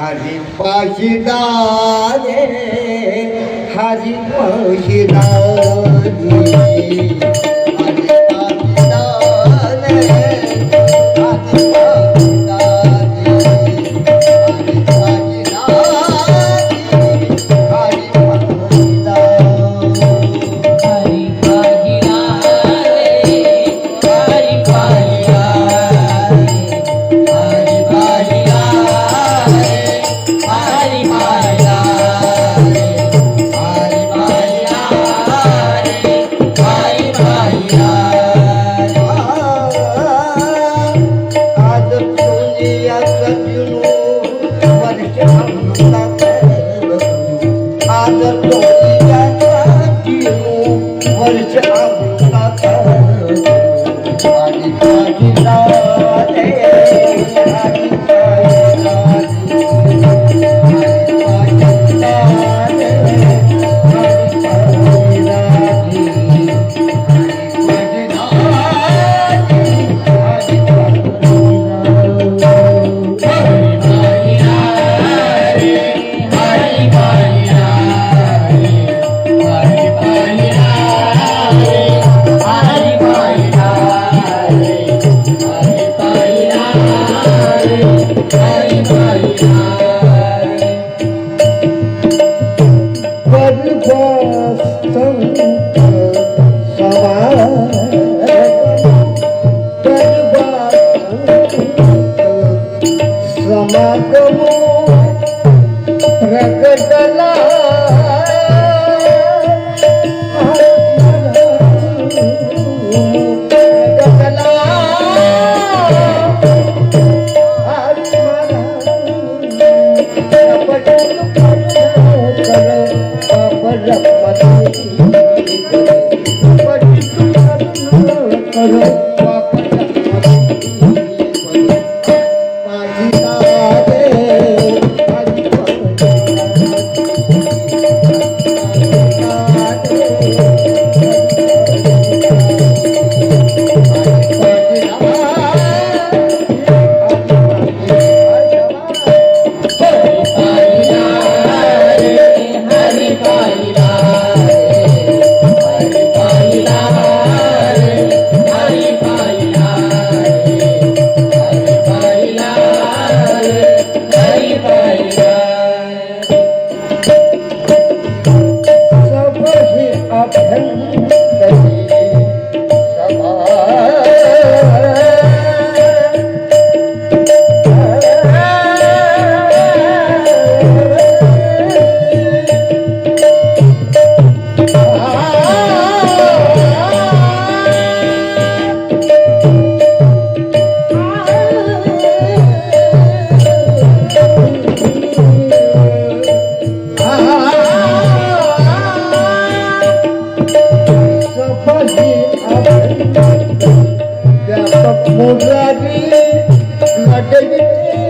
हरी पाशिदारे हरी पाशिदारे राधे राधे আমার मुरारी लगनी